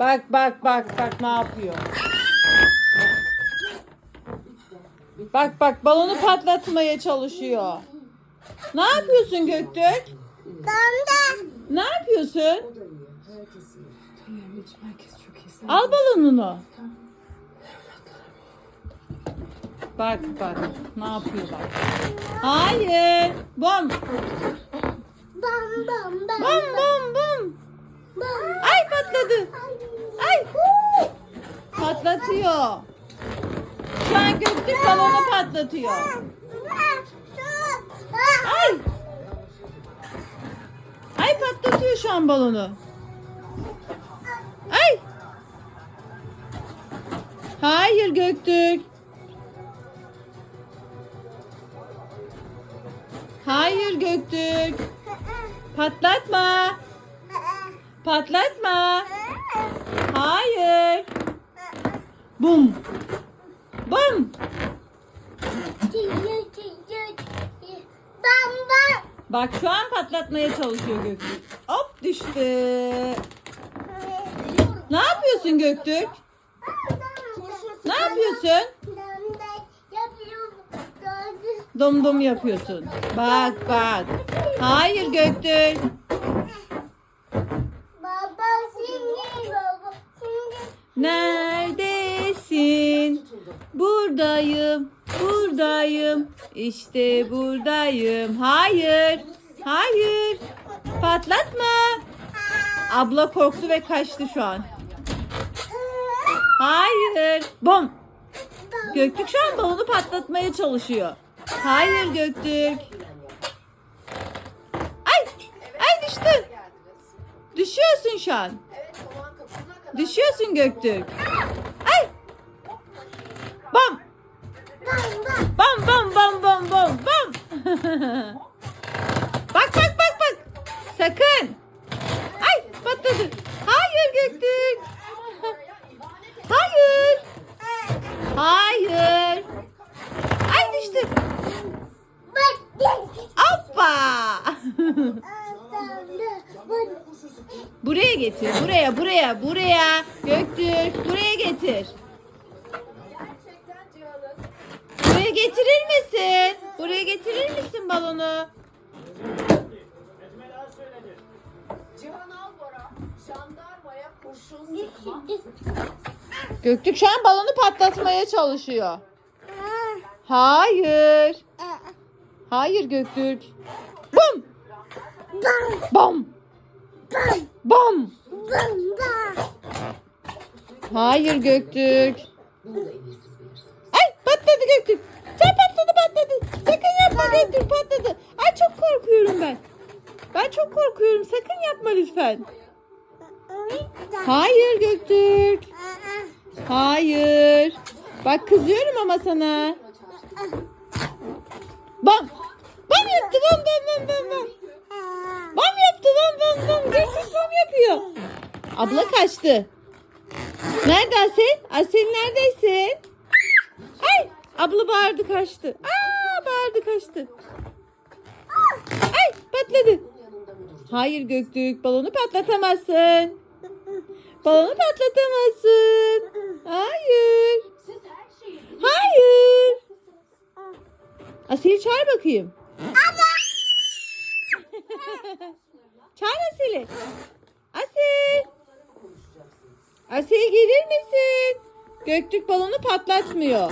Bak bak bak bak ne yapıyor. Bak bak balonu patlatmaya çalışıyor. Ne yapıyorsun Göktürk? Damda. Ne yapıyorsun? Al balonunu. Bak bak ne yapıyor bak. Hayır. Bom. Bam bam. Bom bom bom. bam. Ay patladı. Ay. Patlatıyor. Şu an Göktürk balonu patlatıyor. Ay. Ay patlatıyor şu an balonu. Ay. Hayır Göktürk. Hayır Göktürk. Patlatma. Patlatma. Hayır. Bum. Bum. Bam bam. Bak şu an patlatmaya çalışıyor Göktürk. Hop düştü. Ne yapıyorsun Göktürk? Ne yapıyorsun? Dom dom yapıyorsun. Bak bak. Hayır Göktürk. Neredesin? Buradayım. Buradayım. İşte buradayım. Hayır. Hayır. Patlatma. Abla korktu ve kaçtı şu an. Hayır. Bom. Göktürk şu an balonu patlatmaya çalışıyor. Hayır Göktürk. Ay. Ay düştün. Düşüyorsun şu an. Düşüyorsun Göktürk. Ay. Bam. bam Bam bam bam bam bam bak bak bak bak. Sakın. Ay patladı. Hayır Göktürk. Hayır. Hayır. Ay düştü. bak Hoppa. Buraya getir. Buraya buraya buraya. Göktürk buraya getir. Buraya getirir misin? Buraya getirir misin balonu? Göktürk şu an balonu patlatmaya çalışıyor. Hayır. Hayır Göktürk. Bum. Bom. Bom. Hayır Göktürk. Ay patladı Göktürk. Sen patladı patladı. Sakın yapma Göktürk patladı. Ay çok korkuyorum ben. Ben çok korkuyorum. Sakın yapma lütfen. Hayır Göktürk. Hayır. Bak kızıyorum ama sana. Bam. Bam yaptı bam bam bam bam bam. Bam yaptı bam bam bam. Göktürk bam yapıyor. Abla kaçtı. Nerede Asel? Asel neredesin? Ay abla bağırdı kaçtı. Aa bağırdı kaçtı. Ay patladı. Hayır Göktürk balonu patlatamazsın. Balonu patlatamazsın. Hayır. Hayır. Asel'i çağır bakayım. çağır Asel'i. Asel. Asel gelir misin? Göktürk balonu patlatmıyor.